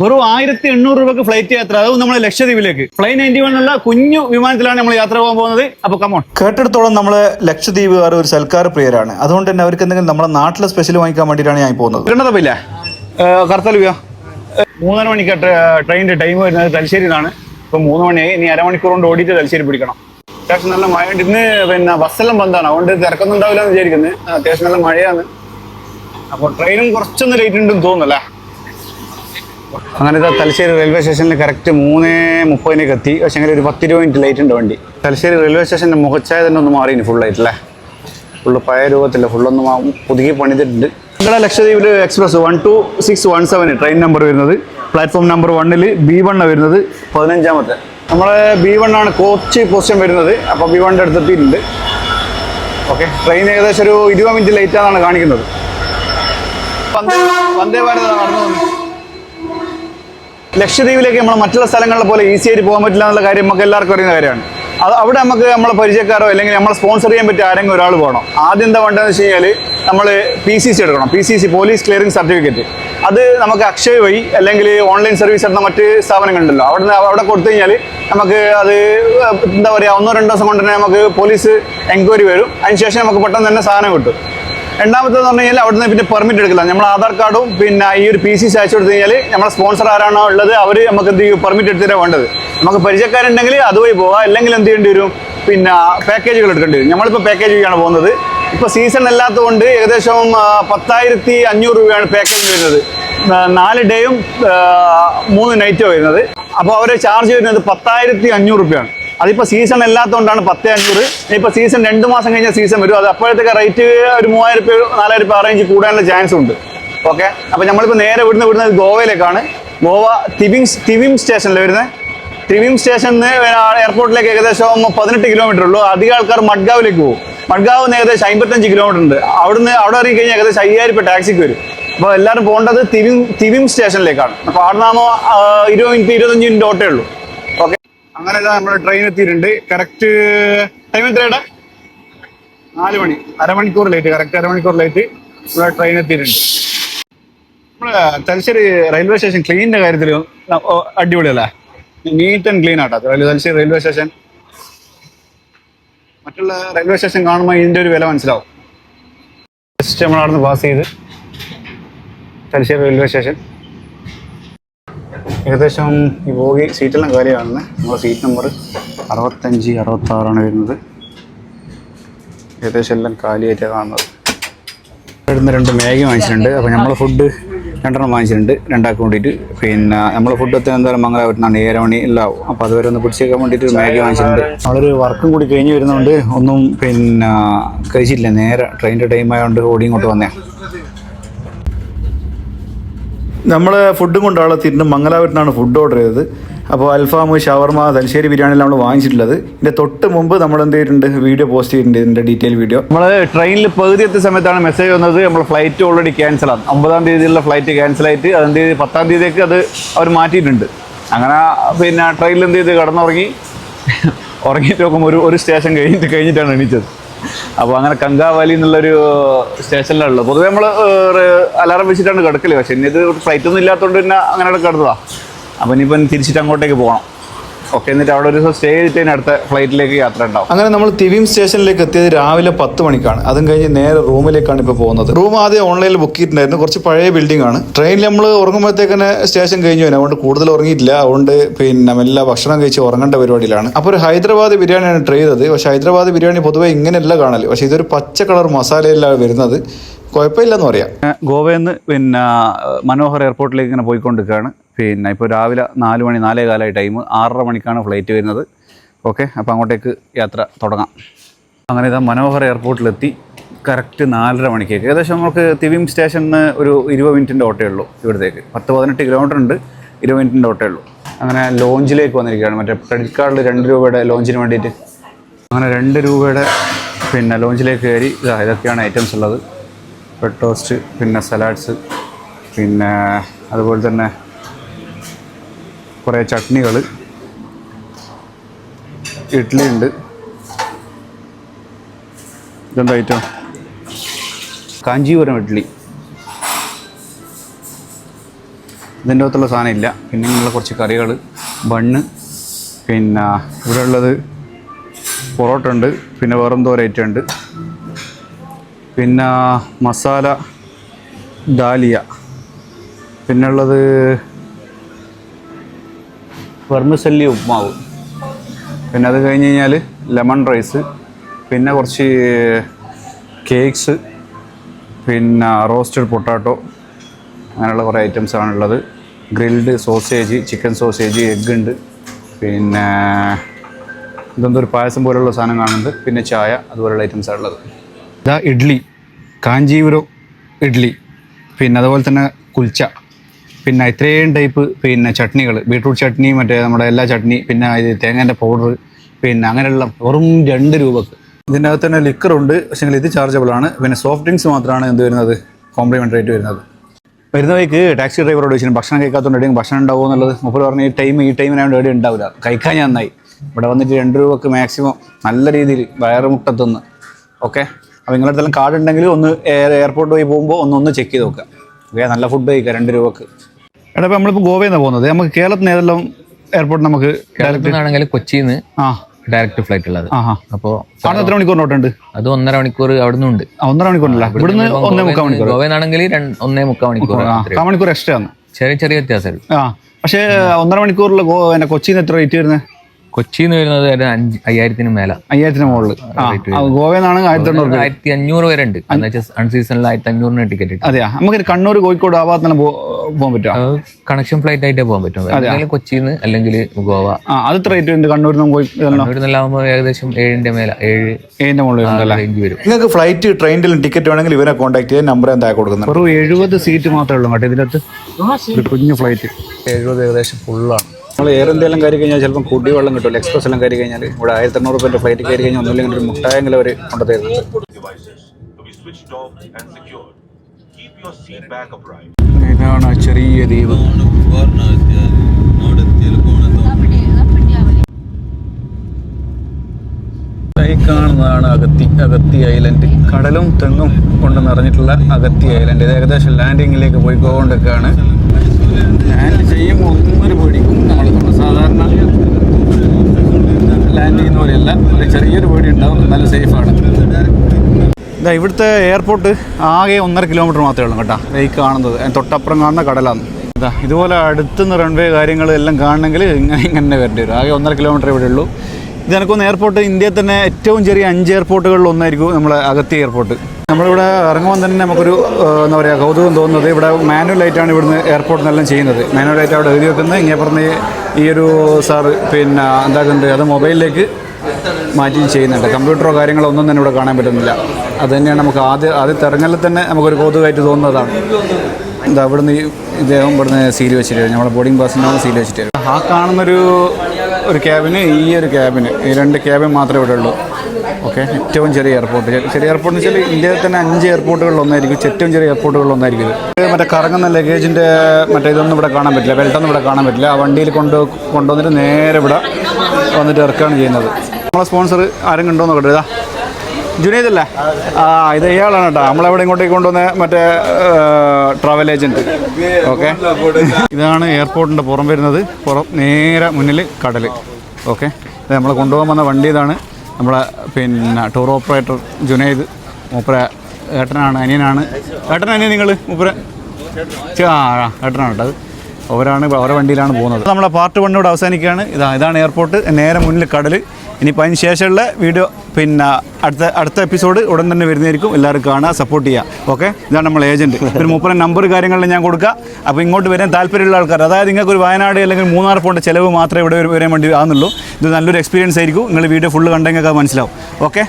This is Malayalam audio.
വെറും ആയിരത്തി എണ്ണൂറ് രൂപക്ക് ഫ്ലൈറ്റ് യാത്ര. അതും നമ്മൾ ലക്ഷദ്വീപിലേക്ക്. ഫ്ലൈ നയന്റി വൺ ഉള്ള കുഞ്ഞു വിമാനത്തിലാണ് നമ്മൾ യാത്ര പോകാൻ പോകുന്നത്. അപ്പൊ കമോൺ കേട്ടിടത്തോളം നമ്മൾ ലക്ഷദ്വീപുകാർ ഒരു സൽക്കാര പ്രിയരാണ്. അതുകൊണ്ട് തന്നെ അവർക്ക് എന്തെങ്കിലും നമ്മുടെ നാട്ടിലെ സ്പെഷ്യൽ വാങ്ങിക്കാൻ വേണ്ടിയിട്ടാണ് ഞാൻ പോകുന്നത്. കിട്ടണതപ്പില്ല കറുത്തലുവയോ മൂന്നര മണിക്ക് ട്രെയിനിന്റെ ടൈം വരുന്നത് തലശ്ശേരി നിന്നാണ് ഇപ്പൊ മൂന്ന് മണിയായി. ഇനി അരമണിക്കൂർ കൊണ്ട് ഓടിയിട്ട് തലശ്ശേരി പിടിക്കണം. അത്യാവശ്യം നല്ല മഴ ഉണ്ട് ഇന്ന് പിന്നെ ബസ്സെല്ലാം ബന്ധാണ്. അതുകൊണ്ട് തിരക്കൊന്നും ഉണ്ടാവില്ല എന്ന് വിചാരിക്കുന്നത് അത്യാവശ്യം നല്ല മഴയാണ്. അപ്പോൾ ട്രെയിനും കുറച്ചൊന്ന് ലേറ്റ് ഉണ്ടെന്ന് തോന്നുന്നല്ലേ അങ്ങനെ തലശ്ശേരി റെയിൽവേ സ്റ്റേഷനിൽ കറക്റ്റ് മൂന്ന് മുപ്പതിനൊക്കെ എത്തി. പക്ഷേ അങ്ങനെ ഒരു പത്തിരുപത് മിനിറ്റ് ലേറ്റ് ഉണ്ട് വണ്ടി. തലശ്ശേരി റെയിൽവേ സ്റ്റേഷന്റെ മുഖച്ചായ തന്നെ ഒന്ന് മാറിയിന് ഫുള്ളായിട്ടല്ലേ ഫുള്ള് പഴയ രൂപത്തില്ല ഫുള്ളൊന്ന് പുതുക്കി പണിതിട്ടുണ്ട്. നിങ്ങളുടെ ലക്ഷദ്വീപിൽ express one two six one seven train number വരുന്നത്. പ്ലാറ്റ്ഫോം നമ്പർ വണ്ണിൽ ബി വണ്ണ വരുന്നത്. പതിനഞ്ചാമത്തെ. നമ്മളെ ബി വൺ ആണ് കോച്ച് പൊസിഷൻ വരുന്നത്. അപ്പോൾ ബി വണ്ണിന്റെ അടുത്തെത്തിയിട്ടുണ്ട് ഓക്കെ ട്രെയിൻ ഏകദേശം ഒരു ഇരുപത് മിനിറ്റ് ലേറ്റ് ആണെന്നാണ് കാണിക്കുന്നത്. വന്ദേ ഭാരത് നടന്നു. ലക്ഷദ്വീപിലേക്ക് നമ്മൾ മറ്റുള്ള സ്ഥലങ്ങളെ പോലെ ഈസി ആയിട്ട് പോകാൻ പറ്റില്ല എന്നുള്ള കാര്യം നമുക്ക് എല്ലാവർക്കും അറിയുന്ന കാര്യമാണ്. അത് അവിടെ നമുക്ക് നമ്മളെ പരിചയക്കാരോ അല്ലെങ്കിൽ നമ്മളെ സ്പോൺസർ ചെയ്യാൻ പറ്റിയ ആരെങ്കിലും ഒരാൾ വേണം. ആദ്യം എന്താ വേണ്ടതെന്ന് വെച്ച് കഴിഞ്ഞാൽ നമ്മൾ പി സി സി എടുക്കണം. P C C police clearing certificate അത് നമുക്ക് അക്ഷയ വഴി അല്ലെങ്കിൽ ഓൺലൈൻ സർവീസ് എടുത്ത മറ്റ് സ്ഥാപനങ്ങളുണ്ടല്ലോ. അവിടെ അവിടെ കൊടുത്തു കഴിഞ്ഞാൽ നമുക്ക് അത് എന്താ പറയുക ഒന്നോ രണ്ടോ ദിവസം കൊണ്ട് തന്നെ നമുക്ക് പോലീസ് എൻക്വയറി വരും. അതിനുശേഷം നമുക്ക് പെട്ടെന്ന് തന്നെ സാധനം കിട്ടും. രണ്ടാമത്തേന്ന് പറഞ്ഞു കഴിഞ്ഞാൽ അവിടുന്ന് പിന്നെ പെർമിറ്റ് എടുക്കില്ല. നമ്മൾ ആധാർ കാർഡും പിന്നെ ഈ ഒരു പി സി സി അയച്ചു കൊടുത്തു കഴിഞ്ഞാൽ നമ്മളെ സ്പോൺസർ ആരാണോ ഉള്ളത് അവർ നമുക്ക് എന്ത് ചെയ്യും? പെർമിറ്റ് എടുത്തിട്ടാണ് വേണ്ടത്. നമുക്ക് പരിചയക്കാരുണ്ടെങ്കിൽ അതുവഴി പോവാം. അല്ലെങ്കിൽ എന്ത് ചെയ്യേണ്ടി വരും? പിന്നെ പാക്കേജുകൾ എടുക്കേണ്ടി വരും. നമ്മളിപ്പോൾ പാക്കേജ് വഴിയാണ് പോകുന്നത്. ഇപ്പോൾ സീസൺ അല്ലാത്തതുകൊണ്ട് ഏകദേശം പത്തായിരത്തി അഞ്ഞൂറ് രൂപയാണ് പാക്കേജ് വരുന്നത്. നാല് ഡേയും മൂന്ന് നൈറ്റും വരുന്നത്. അപ്പോൾ അവരെ ചാർജ് വരുന്നത് പത്തായിരത്തി അഞ്ഞൂറ് രൂപയാണ്. അതിപ്പോൾ സീസൺ അല്ലാത്തതുകൊണ്ടാണ് പത്ത് അഞ്ഞൂറ്. ഇപ്പോൾ സീസൺ രണ്ട് മാസം കഴിഞ്ഞാൽ സീസൺ വരും. അത് അപ്പോഴത്തേക്ക് റേറ്റ് ഒരു മൂവായിരം രൂപ നാലായിരം രൂപ അറേഞ്ച് കൂടാനുള്ള ചാൻസ് ഉണ്ട്. ഓക്കെ അപ്പോൾ നമ്മളിപ്പോൾ നേരെ വിടുന്ന വിടുന്നത് ഗോവയിലേക്കാണ്. ഗോവ തിവിംസ് തിവിം സ്റ്റേഷനിൽ വരുന്നത് തിവിം സ്റ്റേഷനിൽ നിന്ന് എയർപോർട്ടിലേക്ക് ഏകദേശം പതിനെട്ട് കിലോമീറ്റർ ഉള്ളൂ. അധികം ആൾക്കാർ മഡ്ഗാവിലേക്ക് പോകും. മഡ്ഗാവ് നിന്ന് ഏകദേശം അമ്പത്തഞ്ച് കിലോമീറ്റർ ഉണ്ട്. അവിടുന്ന് അവിടെ ഇറങ്ങി കഴിഞ്ഞാൽ ഏകദേശം അയ്യായിരം രൂപ ടാക്സിക്ക് വരും. അപ്പോൾ എല്ലാവരും പോകേണ്ടത് തിവിം തിവിം സ്റ്റേഷനിലേക്കാണ്. അപ്പോൾ അവിടെ നിന്നാകുമ്പോൾ ഇരുപത് മിനിറ്റ് ഇരുപത്തഞ്ച് മിനിറ്റ് ഓട്ടേ ഉള്ളൂ. അങ്ങനെ ഇതാ നമ്മുടെ ട്രെയിൻ എത്തിയിട്ടുണ്ട്. കറക്റ്റ് ടൈം എത്രയുടെ? നാല് മണി. അരമണിക്കൂർ ലേറ്റ് കറക്റ്റ് അരമണിക്കൂർ ലേറ്റ് നമ്മുടെ ട്രെയിൻ എത്തിയിട്ടുണ്ട്. നമ്മുടെ തലശ്ശേരി റെയിൽവേ സ്റ്റേഷൻ ക്ലീനിന്റെ കാര്യത്തിൽ അടിപൊളിയല്ലേ? Neat and clean auto. Thalassery railway station മറ്റുള്ള റെയിൽവേ സ്റ്റേഷൻ കാണുമ്പോൾ ഇതിന്റെ ഒരു വില മനസ്സിലാവും. ജസ്റ്റ് നമ്മൾ അവിടെ നിന്ന് പാസ് ചെയ്ത് തലശ്ശേരി റെയിൽവേ സ്റ്റേഷൻ ഏകദേശം ഈ ബോഗി സീറ്റെല്ലാം കാര്യമാണെന്ന് നമ്മുടെ സീറ്റ് നമ്പർ അറുപത്തഞ്ച് അറുപത്താറാണ് വരുന്നത്. ഏകദേശം എല്ലാം കാലിയായിട്ടാണ് കാണുന്നത്. ഇവിടുന്ന് രണ്ട് മാഗി വാങ്ങിച്ചിട്ടുണ്ട്. അപ്പോൾ നമ്മൾ ഫുഡ് രണ്ടെണ്ണം വാങ്ങിച്ചിട്ടുണ്ട്. രണ്ടാൾക്ക് വേണ്ടിയിട്ട്. പിന്നെ നമ്മൾ ഫുഡ് എത്താൻ എന്തായാലും മംഗലാപുരത്താണ് ഏഴര മണി എല്ലാം ആവും. അപ്പോൾ അതുവരെ ഒന്ന് പിടിച്ചേക്കാൻ വേണ്ടിയിട്ട് മാഗി വാങ്ങിച്ചിട്ടുണ്ട്. നമ്മളൊരു വർക്കും കൂടി കഴിഞ്ഞ് വരുന്നതുകൊണ്ട് ഒന്നും പിന്നെ കഴിച്ചില്ല. നേരെ ട്രെയിനിന്റെ ടൈം ആയതുകൊണ്ട് ഓടി ഇങ്ങോട്ട് വന്നേ നമ്മൾ ഫുഡും കൊണ്ട് ആളെ തിരിഞ്ഞ് മംഗലാപുരത്താണ് ഫുഡ് ഓർഡർ ചെയ്തത്. അപ്പോൾ അൽഫാം ഷവർമ തലശ്ശേരി ബിരിയാണി നമ്മൾ വാങ്ങിച്ചിട്ടുള്ളത്. ഇതിന്റെ തൊട്ട് മുമ്പ് നമ്മൾ എന്ത് ചെയ്തിട്ടുണ്ട്? വീഡിയോ പോസ്റ്റ് ചെയ്തിട്ടുണ്ട് ഇതിന്റെ ഡീറ്റെയിൽ വീഡിയോ നമ്മൾ ട്രെയിനിൽ പകുതി എത്തിയ സമയത്താണ് മെസ്സേജ് വന്നത്. നമ്മൾ ഫ്ലൈറ്റ് ഓൾറെഡി ക്യാൻസൽ ആണ്. ഒമ്പതാം തീയതിയിലുള്ള ഫ്ലൈറ്റ് ക്യാൻസൽ ആയിട്ട് അതെന്ത് ചെയ്ത് പത്താം തീയതിക്ക് അത് അവർ മാറ്റിയിട്ടുണ്ട്. അങ്ങനെ പിന്നെ ട്രെയിനിൽ എന്ത് ചെയ്ത്? കടന്നുറങ്ങി. ഉറങ്ങിയിട്ട് നോക്കുമ്പോൾ ഒരു ഒരു സ്റ്റേഷൻ കഴിഞ്ഞിട്ട് കഴിഞ്ഞിട്ടാണ് എണീച്ചത്. അപ്പോൾ അങ്ങനെ കങ്കാവാലി എന്നുള്ളൊരു സ്റ്റേഷനിലുള്ളത് പൊതുവെ നമ്മൾ അലാറം വെച്ചിട്ടാണ് കിടക്കൽ. പക്ഷേ ഇനി ഇത് ഫ്ലൈറ്റ് ഒന്നും ഇല്ലാത്തതുകൊണ്ട് പിന്നെ അങ്ങനെ കിടന്നതാ. അപ്പോൾ ഇനിയിപ്പം തിരിച്ചിട്ട് അങ്ങോട്ടേക്ക് പോകണം. ഓക്കെ എന്നിട്ട് അവിടെ ഒരു ദിവസം സ്റ്റേ ചെയ്തിട്ട് അടുത്ത ഫ്ലൈറ്റിലേക്ക് യാത്ര ഉണ്ടാവും. അങ്ങനെ നമ്മൾ തിവിം സ്റ്റേഷനിലേക്ക് എത്തിയത് രാവിലെ പത്ത് മണിക്കാണ്. അതും കഴിഞ്ഞ് നേരെ റൂമിലേക്കാണ് ഇപ്പോൾ പോകുന്നത്. റൂം ആദ്യം ഓൺലൈനിൽ ബുക്ക് ചെയ്തിട്ടുണ്ടായിരുന്നു. കുറച്ച് പഴയ ബിൽഡിംഗ് ആണ്. ട്രെയിനിൽ നമ്മൾ ഉറങ്ങുമ്പോഴത്തേക്ക് തന്നെ സ്റ്റേഷൻ കഴിഞ്ഞു വരും അതുകൊണ്ട് കൂടുതൽ ഉറങ്ങിയിട്ടില്ല. അതുകൊണ്ട് പിന്നെ എല്ലാ ഭക്ഷണം കഴിച്ച് ഉറങ്ങേണ്ട പരിപാടിയിലാണ്. അപ്പോൾ ഒരു ഹൈദരാബാദ് ബിരിയാണിയാണ് ട്രൈ ചെയ്തത്. പക്ഷേ ഹൈദരാബാദ് ബിരിയാണി പൊതുവേ ഇങ്ങനെയല്ല കാണൽ. പക്ഷേ ഇതൊരു പച്ച കളർ മസാലയിലാണ് വരുന്നത്. കുഴപ്പമില്ലെന്ന് പറയാം. ഗോവയിൽ നിന്ന് പിന്നെ മനോഹർ എയർപോർട്ടിലേക്ക് ഇങ്ങനെ പോയിക്കൊണ്ടിരിക്കുകയാണ്. പിന്നെ ഇപ്പോൾ രാവിലെ നാല് മണി നാലേ കാലമായി ടൈം ആറര മണിക്കാണ് ഫ്ലൈറ്റ് വരുന്നത്. ഓക്കെ അപ്പോൾ അങ്ങോട്ടേക്ക് യാത്ര തുടങ്ങാം. അങ്ങനെ ഇതാ മനോഹർ എയർപോർട്ടിലെത്തി. കറക്റ്റ് നാലര മണിക്കേക്ക്. ഏകദേശം നമുക്ക് തിവിം സ്റ്റേഷനിൽ ഒരു ഇരുപത് മിനിറ്റിന്റെ ഓട്ടേ ഉള്ളൂ ഇവിടത്തേക്ക്. പത്ത് പതിനെട്ട് കിലോമീറ്റർ ഉണ്ട് ഇരുപത് മിനിറ്റിന്റെ ഓട്ടേ ഉള്ളൂ. അങ്ങനെ ലോഞ്ചിലേക്ക് വന്നിരിക്കുകയാണ്. മറ്റേ ക്രെഡിറ്റ് കാർഡിൽ രണ്ട് രൂപയുടെ ലോഞ്ചിന് വേണ്ടിയിട്ട്. അങ്ങനെ രണ്ട് രൂപയുടെ പിന്നെ ലോഞ്ചിലേക്ക് കയറി. ഇതാ ഇതൊക്കെയാണ് ഐറ്റംസ് ഉള്ളത്. ബ്രെഡ് ടോസ്റ്റ് പിന്നെ സലാഡ്സ് പിന്നെ അതുപോലെ തന്നെ കുറേ ചട്നികൾ ഇഡ്ഡലി ഉണ്ട്. ഇതെന്താ ഐറ്റം കാഞ്ചീപുരം ഇഡ്ഡലി ഇതിന്റെ അകത്തുള്ള സാധനം ഇല്ല. പിന്നെ ഇങ്ങനെയുള്ള കുറച്ച് കറികൾ ബണ്ണ് പിന്നെ ഇവിടെ ഉള്ളത് പൊറോട്ട ഉണ്ട്. പിന്നെ വേറെന്തോ ഐറ്റം ഉണ്ട്. പിന്നെ മസാല ഡാലിയ പിന്നെ ഉള്ളത് വെർമിസല്ലി ഉപ്മാവ്. പിന്നെ അത് കഴിഞ്ഞ് കഴിഞ്ഞാൽ ലെമൺ റൈസ് പിന്നെ കുറച്ച് കേക്ക്സ് പിന്നെ റോസ്റ്റഡ് പൊട്ടാറ്റോ അങ്ങനെയുള്ള കുറേ ഐറ്റംസ് ആണുള്ളത് grilled sausage chicken sausage egg ഉണ്ട്. പിന്നെ ഇതെന്തോ ഒരു പായസം പോലുള്ള സാധനം കാണുന്നുണ്ട്. പിന്നെ ചായ അതുപോലുള്ള ഐറ്റംസ് ആണുള്ളത് ഇതാ ഇഡ്ഡലി കാഞ്ചീപുരം ഇഡ്ഡലി പിന്നെ അതുപോലെ തന്നെ കുൽച്ച. പിന്നെ ഇത്രയും ടൈപ്പ് പിന്നെ ചട്നികൾ ബീട്രൂട്ട് ചട്നി മറ്റേ നമ്മുടെ എല്ലാ ചട്നി പിന്നെ ഇത് തേങ്ങേന്റെ പൗഡർ പിന്നെ അങ്ങനെയുള്ള വെറും രണ്ട് രൂപക്ക്. ഇതിന്റെ അകത്ത് തന്നെ ലിക്കറുണ്ട് പക്ഷേ ഇത് ചാർജബിൾ ആണ്. പിന്നെ സോഫ്റ്റ് ഡ്രിങ്ക്സ് മാത്രമാണ് എന്ത് വരുന്നത്? കോംപ്ലിമെന്ററി ആയിട്ട് വരുന്നത്. വരുന്ന വഴിക്ക് ടാക്സി ഡ്രൈവറോട് ചോദിച്ചു ഭക്ഷണം കഴിക്കാത്തതുകൊണ്ട് ഭക്ഷണം ഉണ്ടാവും? എന്നുള്ളത് മുപ്പത് പറഞ്ഞ ഈ ടൈം ഈ ടൈമിനായിട്ട് എവിടെ ഉണ്ടാവില്ല. കഴിക്കാൻ ഞാൻ നന്നായി. ഇവിടെ വന്നിട്ട് രണ്ട് രൂപക്ക് മാക്സിമം നല്ല രീതിയിൽ വയറ് മുട്ടത്തുനിന്ന് ഓക്കെ അപ്പോൾ നിങ്ങളുടെ അടുത്തെല്ലാം കാർഡ് ഉണ്ടെങ്കിൽ ഒന്ന് എയർ എയർപോർട്ട് പോയി പോകുമ്പോൾ ഒന്ന് ഒന്ന് ചെക്ക് ചെയ്ത് നോക്കുക. ഓക്കെ നല്ല ഫുഡ് കഴിക്കുക രണ്ട് രൂപക്ക്. എടാ ഇപ്പോൾ നമ്മളിപ്പോൾ ഗോവയിൽ നിന്ന് പോകുന്നത്. നമുക്ക് കേരളത്തിൽ നിന്ന് ഏതെല്ലാം എയർപോർട്ട് നമുക്ക് കേരളത്തിൽ നിന്നാണെങ്കിൽ കൊച്ചിയിൽ നിന്ന് ആ. ഡയറക്റ്റ് ഫ്ലൈറ്റ് ഉള്ളത്. അപ്പോൾ അവിടെ എത്ര മണിക്കൂർ നോട്ടുണ്ട് അത് ഒന്നര മണിക്കൂർ അവിടെ നിന്നുണ്ട് ഒന്നര മണിക്കൂറല്ല ഇവിടുന്ന് ഒന്നേ മുക്കാൽ മണിക്കൂർ. ഗോവനാണെങ്കിൽ ഒന്നേ മുക്കാൽ മണിക്കൂർ മണിക്കൂർ എക്സ്ട്രാ ആണ്. ചെറിയ ചെറിയ വ്യത്യാസം ആ പക്ഷേ ഒന്നര മണിക്കൂറിൽ കൊച്ചിന്ന് കൊച്ചിയിൽ നിന്ന് എത്ര റേറ്റ് വരുന്നത് കൊച്ചിയിൽ നിന്ന് വരുന്നത് ഒരു അഞ്ച് അയ്യായിരത്തിന് മേലെ. അയ്യായിരത്തിന് മുകളിൽ. ഗോവ എന്നാണ് ഗോവയിൽ ആയിരത്തി എണ്ണൂറ് ആയിരത്തി അഞ്ഞൂറ് വരെ ഉണ്ട് അൺസീസണിൽ ആയിരത്തി അഞ്ഞൂറിന് ടിക്കറ്റ് അതെയാ. നമുക്ക് കണ്ണൂർ കോഴിക്കോട് ആ ഭാഗത്ത് പോകാൻ പറ്റുമോ കണക്ഷൻ ഫ്ലൈറ്റ് ആയിട്ടേ പോകാൻ പറ്റും. അല്ലെങ്കിൽ കൊച്ചിയിൽ നിന്ന് അല്ലെങ്കിൽ ഗോവ. ആ അത് എത്ര റേറ്റ് ഉണ്ട് കണ്ണൂരിൽ നിന്ന് നിന്നാകുമ്പോൾ ഏകദേശം ഏഴിന്റെ മേലെ. ഏഴ് ഏഴിന്റെ മുകളിൽ ഉണ്ടല്ലേ റേഞ്ച് വരും. നിങ്ങൾക്ക് ഫ്ലൈറ്റ് ട്രെയിനിൽ ടിക്കറ്റ് വേണമെങ്കിൽ ഇവരെ കോൺടാക്ട് ചെയ്യാൻ നമ്പർ എന്താ കൊടുക്കുന്നത്? ഒരു എഴുപത് സീറ്റ് മാത്രമേ ഉള്ളൂ കേട്ടോ ഇതിനകത്ത്. ഒരു കുഞ്ഞു ഫ്ലൈറ്റ് എഴുപത് ഏകദേശം ഫുള്ളാണ് നമ്മൾ എയർ എന്തെങ്കിലും കയറി കഴിഞ്ഞാൽ ചിലപ്പം കുടിവെള്ളം കിട്ടില്ല എക്സ്പ്രസ് എല്ലാം കയറി കഴിഞ്ഞാൽ. ഇവിടെ ആയിരത്തി എണ്ണൂറ് രൂപന്റെ ഫ്ലൈറ്റ് കയറി കഴിഞ്ഞാൽ ഒന്നുമില്ലെങ്കിൽ ഒരു മുട്ടായെങ്കിലും അവർ upright. ഇതാണ് ചെറിയ ദ്വീപ്. കാണുന്നതാണ് അഗത്തി അഗത്തി ഐലൻഡ്. കടലും തെങ്ങും കൊണ്ട് നിറഞ്ഞിട്ടുള്ള അഗത്തി ഐലൻഡ്. ഇത് ഏകദേശം ലാൻഡിങ്ങിലേക്ക് പോയിക്കൊണ്ടിരിക്കുകയാണ്. ലാൻഡ് ചെയ്യുമ്പോൾ ഒന്നൊരു പേടിക്കും. നമ്മൾ സാധാരണ ലാൻഡ് ചെയ്യുന്ന പോലെയല്ല. ഒരു ചെറിയൊരു പേടി ഉണ്ടാവും നല്ല സേഫാണ് ഇതാ ഇവിടുത്തെ എയർപോർട്ട് ആകെ ഒന്നര കിലോമീറ്റർ മാത്രമേ ഉള്ളൂ കേട്ടോ. ഈ കാണുന്നത്. തൊട്ടപ്പുറം കാണുന്ന കടലാണ് ഇതാ ഇതുപോലെ അടുത്തുനിന്ന് റൺവേ കാര്യങ്ങൾ എല്ലാം കാണണമെങ്കിൽ ഇങ്ങനെ ഇങ്ങനെ വരേണ്ടി വരും. ആകെ ഒന്നര കിലോമീറ്റർ ഇവിടെ ഉള്ളൂ. ഇത് എനിക്കൊന്ന് എയർപോർട്ട് ഇന്ത്യയിൽ തന്നെ ഏറ്റവും ചെറിയ അഞ്ച് എയർപോർട്ടുകളിൽ ഒന്നായിരിക്കും നമ്മളെ അഗത്തി എയർപോർട്ട് നമ്മളിവിടെ ഇറങ്ങുമ്പോൾ തന്നെ നമുക്കൊരു എന്താ പറയുക കൗതുകം തോന്നുന്നത് ഇവിടെ മാനുവലായിട്ടാണ് ഇവിടുന്ന് എയർപോർട്ടിൽ നിന്നെല്ലാം ചെയ്യുന്നത്. മാനുവലായിട്ട് അവിടെ എഴുതി വെക്കുന്നത് ഇങ്ങനെ പറഞ്ഞ് ഈ ഒരു സാർ പിന്നെ എന്താക്കുന്നുണ്ട് അത് മൊബൈലിലേക്ക് മാറ്റി ചെയ്യുന്നുണ്ട്. കമ്പ്യൂട്ടറോ കാര്യങ്ങളോ ഒന്നും തന്നെ ഇവിടെ കാണാൻ പറ്റുന്നില്ല. അത് തന്നെയാണ് നമുക്ക് ആദ്യ ആദ്യത്തെ തന്നെ നമുക്കൊരു കൗതുകമായിട്ട് തോന്നുന്നതാണ്. എന്താ ഇവിടുന്ന് ഇദ്ദേഹം ഇവിടുന്ന് സീൽ വെച്ചിട്ട് വരും. നമ്മുടെ ബോർഡിംഗ് പാസിനാണ് സീൽ വെച്ചിട്ട് വരും. ആ കാണുന്നൊരു ഒരു ക്യാബിന് ഈ ഒരു ക്യാബിന് ഈ രണ്ട് ക്യാബിൻ മാത്രമേ ഇവിടെ ഉള്ളൂ. ഓക്കെ. ഏറ്റവും ചെറിയ എയർപോർട്ട് ചെറിയ എയർപോർട്ട് എന്ന് വെച്ചാൽ ഇന്ത്യയിൽ തന്നെ അഞ്ച് എയർപോർട്ടുകളിലൊന്നായിരിക്കും ഏറ്റവും ചെറിയ എയർപോർട്ടുകളിലൊന്നായിരിക്കും മറ്റേ കറങ്ങുന്ന ലഗേജിന്റെ മറ്റേ ഇതൊന്നും ഇവിടെ കാണാൻ പറ്റില്ല. ബെൽറ്റൊന്നും ഇവിടെ കാണാൻ പറ്റില്ല. ആ വണ്ടിയിൽ കൊണ്ട് കൊണ്ടുവന്നിട്ട് നേരെ ഇവിടെ വന്നിട്ട് ഇറക്കുകയാണ് ചെയ്യുന്നത്. നമ്മളെ സ്പോൺസർ ആരും കണ്ടോ നോക്കട്ടെ. ഇതാ. ജുനീദ് അല്ലേ? ആ ഇത് ഇയാളാണ് കേട്ടോ. നമ്മളെവിടെ ഇങ്ങോട്ടേക്ക് കൊണ്ടുവന്ന മറ്റേ ട്രാവൽ ഏജന്റ് ഓക്കെ. ഇതാണ് എയർപോർട്ടിന്റെ പുറം വരുന്നത്. പുറം നേരെ മുന്നിൽ കടൽ ഓക്കെ. നമ്മൾ കൊണ്ടുപോകാൻ വന്ന വണ്ടി ഇതാണ്. നമ്മളെ പിന്നെ ടൂർ ഓപ്പറേറ്റർ ജുനൈദ് മൂപ്പര ഏട്ടനാണ് അനിയനാണ്. ഏട്ടൻ അനിയൻ നിങ്ങൾ മൂപ്പര? ആ ഏട്ടനാണ് കേട്ടോ അവരാണ് അവരുടെ വണ്ടിയിലാണ് പോകുന്നത്. നമ്മളെ പാർട്ട് വണ്ണിവിടെ അവസാനിക്കുകയാണ്. ഇതാ ഇതാണ് എയർപോർട്ട് നേരെ മുന്നിൽ കടൽ ഇനിയിപ്പോൾ അതിന് ശേഷമുള്ള വീഡിയോ പിന്നെ അടുത്ത അടുത്ത എപ്പിസോഡ് ഉടൻ തന്നെ വരുന്നതായിരിക്കും. എല്ലാവരും കാണുക സപ്പോർട്ട് ചെയ്യുക. ഓക്കെ ഇതാണ് നമ്മൾ ഏജന്റ് പിന്നെ മൂപ്പര നമ്പർ കാര്യങ്ങളിൽ ഞാൻ കൊടുക്കുക. അപ്പോൾ ഇങ്ങോട്ട് വരാൻ താല്പര്യമുള്ള ആൾക്കാർ അതായത് നിങ്ങൾക്ക് ഒരു വയനാട് അല്ലെങ്കിൽ മൂന്നാർ പോകേണ്ട ചിലവ് മാത്രമേ ഇവിടെ വരാൻ വേണ്ടി ആകുന്നുള്ളൂ ഇത് നല്ലൊരു എക്സ്പീരിയൻസ് ആയിരിക്കും. നിങ്ങൾ വീഡിയോ ഫുള്ള് കണ്ടെങ്കിൽ മനസ്സിലാവും. ഓക്കെ